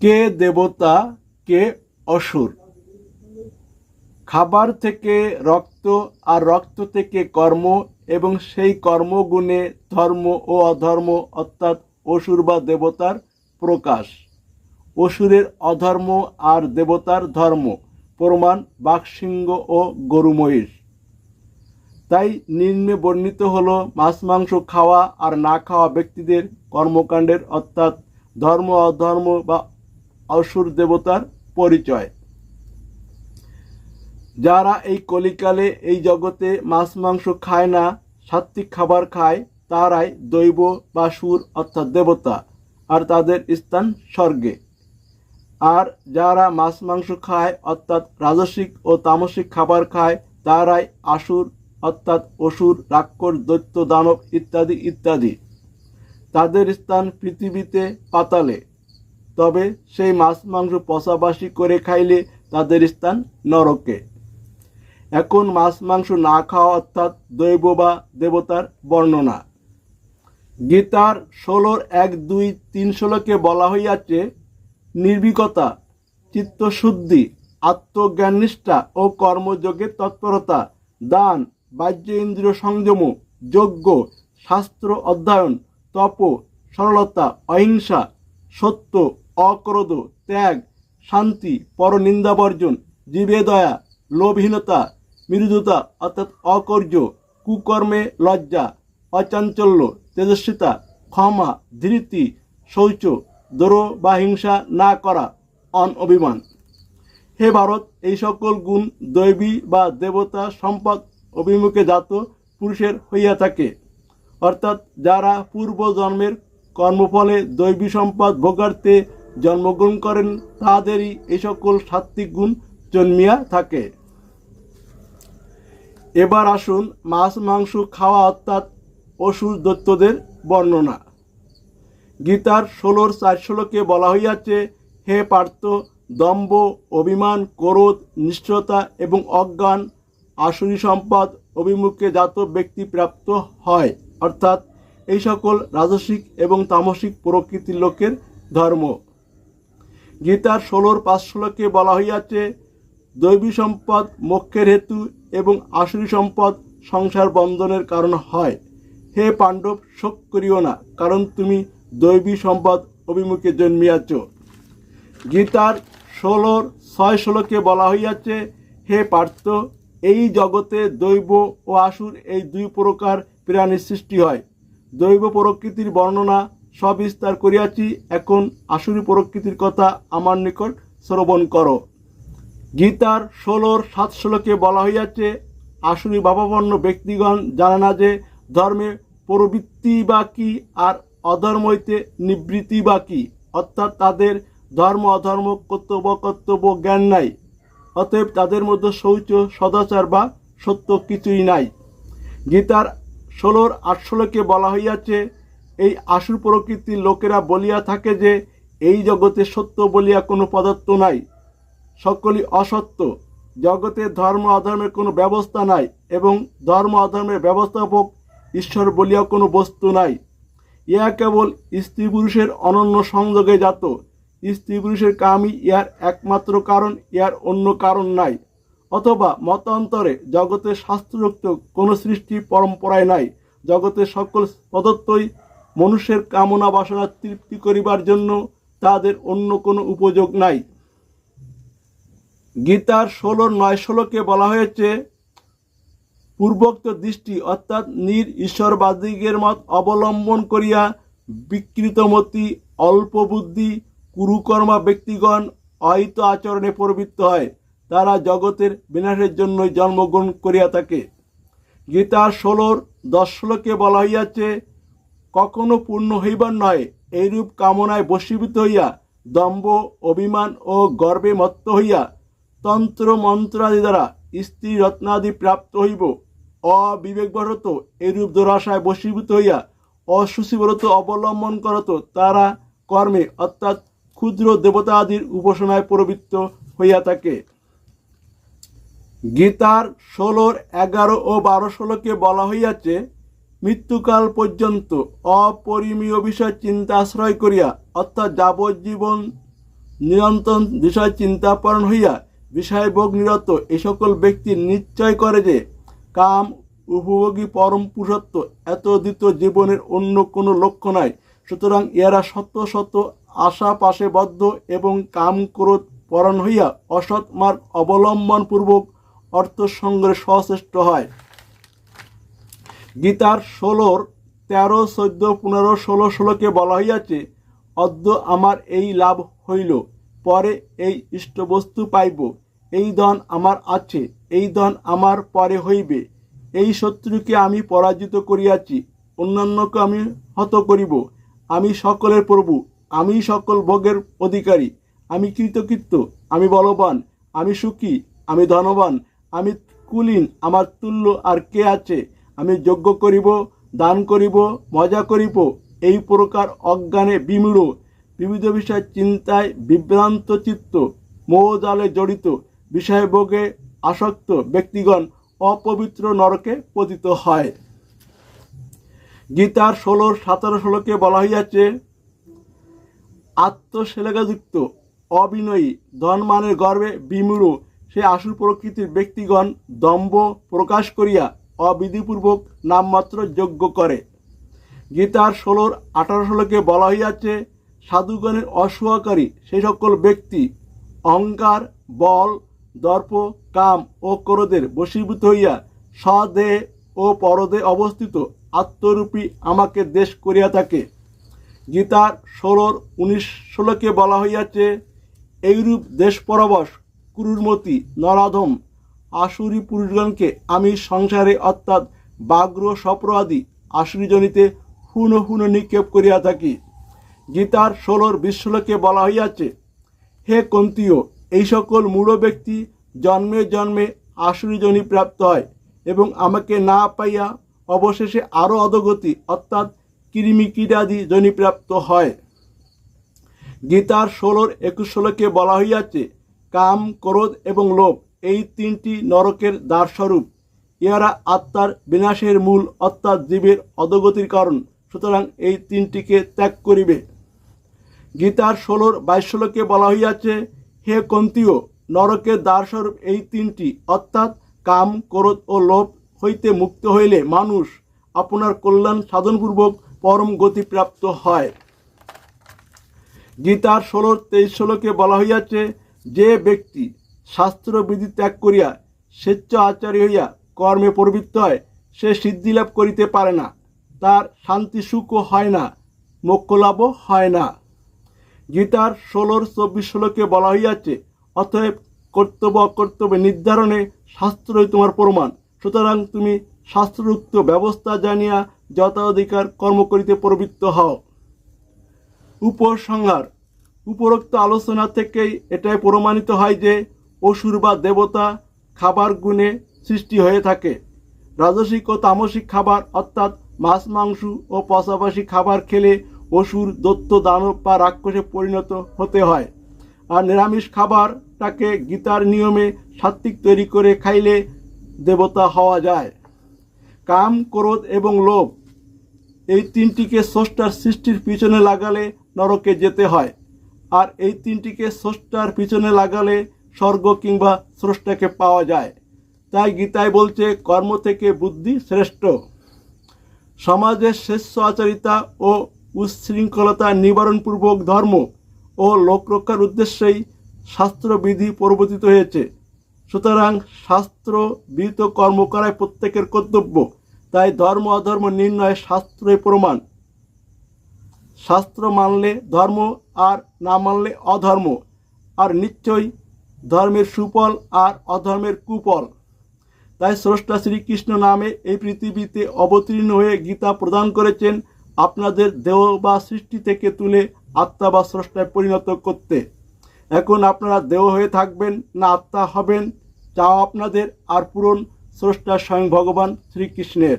কে দেবতা, কে অসুর? খাবার থেকে রক্ত আর রক্ত থেকে কর্ম এবং সেই কর্মগুণে ধর্ম ও অধর্ম অর্থাৎ অসুর বা দেবতার প্রকাশ। অসুরের অধর্ম আর দেবতার ধর্ম, প্রমাণ বাঘসিংহ ও গরু মহিষ তাই নিম্নে বর্ণিত হলো মাছ, মাংস খাওয়া আর না খাওয়া ব্যক্তিদের কর্মকাণ্ডের অর্থাৎ ধর্ম, অধর্ম বা অসুর দেবতার পরিচয়। যারা এই কলিকালে এই জগতে মাছ, মাংস খায় না, সাত্বিক খাবার খায়, তারাই দৈব বা সুর অর্থাৎ দেবতা আর তাদের স্থান স্বর্গে। আর যারা মাছ, মাংস খায় অর্থাৎ রাজসিক ও তামসিক খাবার খায়, তারাই আসুর অর্থাৎ অসুর রাক্ষর দৈত্য, দানব ইত্যাদি ইত্যাদি। তাদের স্থান পৃথিবীতে পাতালে। তবে সেই মাছ, মাংস পচাবাসি করে খাইলে তাদের স্থান নরকে। এখন মাছ, মাংস না খাওয়া অর্থাৎ দৈব বা দেবতার বর্ণনা। গীতার ষোলোর এক, দুই, তিন ষোলোকে বলা হইয়াছে, নির্ভীকতা, চিত্তশুদ্ধি, আত্মজ্ঞাননিষ্ঠা ও কর্মযোগের তৎপরতা, দান, বাহ্য ইন্দ্রিয় সংযম, যজ্ঞ, শাস্ত্র অধ্যয়ন, তপ, সরলতা, অহিংসা, সত্য অক্রোধ, ত্যাগ, শান্তি পরনিন্দাবর্জন জীবে দয়া, লোভহীনতা, মৃদুতা, অর্থাৎ অকর্য, কুকর্মে লজ্জা, অচাঞ্চল্য, তেজস্বিতা, ক্ষমা ধৃতি শৌচ দোরো বা হিংসা না করা অন অভিমান হে ভারত, এই সকল গুণ দৈবী বা দেবতা সম্পদ অভিমুখে জাত পুরুষের হইয়া থাকে। অর্থাৎ যারা পূর্ব জন্মের কর্মফলে দৈবী সম্পদ ভোগার্থে জন্মগ্রহণ করেন, তাদেরই এই সকল সাত্বিক গুণ জন্মিয়া থাকে। এবার আসুন মাছ, মাংস খাওয়া অর্থাৎ অসুর দৈত্যদের বর্ণনা। গীতার ষোলোর চার ষোলোকে বলা হইয়াছে, হে পার্থ, দম্ভ, অভিমান, ক্রোধ, নিষ্ঠতা এবং অজ্ঞান, আসুরি সম্পদ অভিমুখে জাত ব্যক্তি প্রাপ্ত হয়, অর্থাৎ এই সকল রাজসিক এবং তামসিক প্রকৃতির লোকের ধর্ম। গীতার ষোলোর পাঁচ ষোলোকে বলা হইয়াছে, দৈবী সম্পদ মোক্ষের হেতু এবং আসুরি সম্পদ সংসার বন্ধনের কারণ হয়। হে পাণ্ডব, শোক করিও না, কারণ তুমি দৈবী সম্পদ অভিমুখে জন্মিয়াছ। গীতার ষোলোর ছয় ষোলোকে বলা হইয়াছে, হে পার্থ, এই জগতে দৈব ও আসুর এই দুই প্রকার প্রাণীর সৃষ্টি হয়। দৈব প্রকৃতির বর্ণনা সবিস্তার করিয়াছি। এখন আসুরি প্রকৃতির কথা আমার নিকট শ্রবণ করো। গীতার ষোলোর সাত ষোলোকে বলা হইয়াছে, আসুরি ভাবাপন্ন ব্যক্তিগণ জানে না যে ধর্মে প্রবৃত্তি বা কি আর অধর্ম হইতে নিবৃত্তি বা কি, অর্থাৎ তাদের ধর্ম, অধর্ম কর্তব্য কর্তব্য জ্ঞান নাই, অতএব তাদের মধ্যে শৌচ, সদাচার বা সত্য কিছুই নাই। গীতার ষোলোর আটষোলোকে বলা হইয়াছে এই আসুর প্রকৃতির লোকেরা বলিয়া থাকে যে, এই জগতে সত্য বলিয়া কোনো পদার্থ নাই। সকলই অসত্য। জগতে ধর্ম অধর্মের কোনো ব্যবস্থা নাই এবং ধর্ম অধর্মের ব্যবস্থাপক ঈশ্বর বলিয়া কোনো বস্তু নাই। ইহা কেবল স্ত্রী পুরুষের অনন্য সংযোগে জাত। স্ত্রী পুরুষের কামই ইহার একমাত্র কারণ, ইহার অন্য কারণ নাই। অথবা মতান্তরে জগতের শাস্ত্রোক্ত কোনো সৃষ্টি পরম্পরায় নাই। জগতের সকল পদত্বই মনুষ্যের কামনা বাসনা তৃপ্তি করিবার জন্য তাদের অন্য কোনো উপযোগ নাই। গীতার ষোলোর নয় ষোলোকে বলা হয়েছে, পূর্বোক্ত দৃষ্টি অর্থাৎ নির ঈশ্বরবাদিকের মত অবলম্বন করিয়া বিকৃতমতি, অল্প বুদ্ধি, কুরুকর্মা ব্যক্তিগণ অহিত আচরণে প্রবৃত্ত হয়। তারা জগতের বিনাশের জন্যই জন্মগ্রহণ করিয়া থাকে। গীতার ষোলোর দশ শ্লোকে বলা হইয়াছে কখনো পূর্ণ হইবার নয়, এইরূপ কামনায় বশীভূত হইয়া দম্ভ, অভিমান ও গর্বে মত্ত হইয়া তন্ত্র মন্ত্রাদি দ্বারা স্ত্রী রত্নাদি প্রাপ্ত হইব। অবিবেকবরত এরূপ দুরাশায় বশীভূত হইয়া অসুচিব্রত অবলম্বন করত তারা কর্মে, অর্থাৎ ক্ষুদ্র দেবতাদির উপাসনায় প্রবৃত্ত হইয়া থাকে। গীতার ষোলোর এগারো ও বারো ষোলোকে বলা হইয়াছে মৃত্যুকাল পর্যন্ত অপরিমীয় বিষয় চিন্তা আশ্রয় করিয়া, অর্থাৎ যাবজ্জীবন নিরন্তর বিষয় চিন্তাপরণ হইয়া বিষয়ভোগ নিরত এ সকল ব্যক্তি নিশ্চয় করে যে, কাম উপভোগী পরম পুরুষত্ব এত দ্বিত জীবনের অন্য কোনো লক্ষ্য নাই। সুতরাং ইহারা শত শত আশা পাশে বদ্ধ এবং কাম ক্রোধ পরণ হইয়া অসৎ মার্গ অবলম্বনপূর্বক অর্থ সংগ্রহে সচেষ্ট হয়। গীতার ষোলোর তেরো, চোদ্দ, পনেরো, ষোলো, ষোলোকে বলা হইয়াছে, অদ্য আমার এই লাভ হইল, পরে এই ইষ্টবস্তু পাইব, এই ধন আমার আছে, এই ধন আমার পরে হইবে, এই শত্রুকে আমি পরাজিত করিয়াছি, অন্যান্যকে আমি হত করিব, আমি সকলের প্রভু, আমি সকল ভোগের অধিকারী, আমি কৃতকৃত্য, আমি বলবান, আমি সুখী, আমি ধনবান, আমি কুলীন, আমার তুল্য আর কে আছে আমি যজ্ঞ করিব, দান করিব, মজা করিব। এই প্রকার অজ্ঞানে বিমূঢ়, বিবিধ বিষয় চিন্তায় বিভ্রান্ত চিত্ত মোহজালে জড়িত, বিষয়ভোগে আসক্ত ব্যক্তিগণ অপবিত্র নরকে পতিত হয়। গীতার ষোলোর সতেরো ষোলোকে বলা হইয়াছে, আত্মশেলেগাযুক্ত, অবিনয়ী ধনমানের গর্বে বিমূঢ়, সে আসুর প্রকৃতির ব্যক্তিগণ দম্ভ প্রকাশ করিয়া অবিধিপূর্বক নামমাত্র যজ্ঞ করে। গীতার ষোলোর আঠারো ষোলোকে বলা হইয়াছে, সাধুগণের অসহকারী সেই সকল ব্যক্তি অহংকার, বল, দর্প, কাম ও ক্রোধের বশীভূত হইয়া স্বদেহে ও পরদে অবস্থিত আত্মরূপী আমাকে দেশ করিয়া থাকে। গীতার ষোলোর উনিশ ষোলোকে বলা হইয়াছে, এইরূপ দেশ পরবশ ক্রুরমতি, নরাধম আসুরি পুরুষগণকে আমি সংসারে অর্থাৎ বাগ্র সপ্র আদি আসুরিজনিতে হুন হুন নিক্ষেপ করিয়া থাকি। গীতার ষোলোর বিশ্বলোকে বলা হইয়াছে, হে কন্তীয়, এই সকল মূঢ় ব্যক্তি জন্মে জন্মে আসুরিজনী প্রাপ্ত হয় এবং আমাকে না পাইয়া অবশেষে আরও অধগতি অর্থাৎ কৃমি কীটাদি জনিপ্রাপ্ত হয়। গীতার ষোলোর একুশ ষোলোকে বলা হইয়াছে, কাম, ক্রোধ এবং লোভ এই তিনটি নরকের দ্বারস্বরূপ। ইহারা আত্মার বিনাশের মূল অর্থাৎ জীবের অধগতির কারণ। সুতরাং এই তিনটিকে ত্যাগ করিবে। গীতার ষোলোর বাইশ ষোলোকে বলা হইয়াছে, হে কন্তীয় নরকের দ্বারস্বরূপ এই তিনটি, অর্থাৎ কাম, ক্রোধ ও লোভ হইতে মুক্ত হইলে মানুষ আপনার কল্যাণ সাধনপূর্বক পরম গতিপ্রাপ্ত হয়। গীতার ষোলোর তেইশ ষোলোকে বলা হইয়াছে, যে ব্যক্তি শাস্ত্রবিধি ত্যাগ করিয়া স্বেচ্ছ আচারী হইয়া কর্মে প্রবৃত্ত হয়, সে সিদ্ধি লাভ করিতে পারে না। তার শান্তি সুখও হয় না মোক্ষলাভও হয় না। গীতার ষোলোর চব্বিশ ষোলোকে বলা হইয়াছে, অতএব কর্তব্য অকর্তব্য নির্ধারণে শাস্ত্রই তোমার প্রমাণ। সুতরাং তুমি শাস্ত্রোক্ত ব্যবস্থা জানিয়া যথাধিকার কর্ম করিতে প্রবৃত্ত হও। উপসংহার। উপরোক্ত আলোচনা থেকেই এটাই প্রমাণিত হয় যে অসুর বা দেবতা খাবার গুণে সৃষ্টি হয়ে থাকে। রাজসিক ও তামসিক খাবার অর্থাৎ মাছ, মাংস ও পাশাপাশি খাবার খেলে অসুর দত্ত দানব বা রাক্ষসে পরিণত হতে হয়। আর নিরামিষ খাবারটাকে গীতার নিয়মে সাত্বিক তৈরি করে খাইলে দেবতা হওয়া যায়। কাম, ক্রোধ এবং লোভ এই তিনটিকে স্রষ্টার সৃষ্টির পিছনে লাগালে নরকে যেতে হয়। আর এই তিনটিকে স্রষ্টার পিছনে লাগালে স্বর্গ কিংবা স্রষ্টাকে পাওয়া যায়। তাই গীতায় বলছে, কর্ম থেকে বুদ্ধি শ্রেষ্ঠ। সমাজের শ্রেষ্ঠ আচারিতা ও উচ্ছৃঙ্খলতা নিবারণপূর্বক ধর্ম ও লোকরক্ষার উদ্দেশ্যেই শাস্ত্রবিধি প্রবর্তিত হয়েছে। সুতরাং শাস্ত্র বিহিত কর্ম করায় প্রত্যেকের কর্তব্য। তাই ধর্ম, অধর্ম নির্ণয় শাস্ত্রই প্রমাণ। শাস্ত্র মানলে ধর্ম আর না মানলে অধর্ম। আর নিশ্চয়ই ধর্মের সুফল আর অধর্মের কুফল। তাই স্রষ্টা শ্রীকৃষ্ণ নামে এই পৃথিবীতে অবতীর্ণ হয়ে গীতা প্রদান করেছেন আপনাদের দেহ বা সৃষ্টি থেকে তুলে আত্মা বা স্রষ্টায় পরিণত করতে। এখন আপনারা দেহ হয়ে থাকবেন, না আত্মা হবেন চাও আপনাদের আর পূরণ স্রষ্টা স্বয়ং ভগবান শ্রীকৃষ্ণের।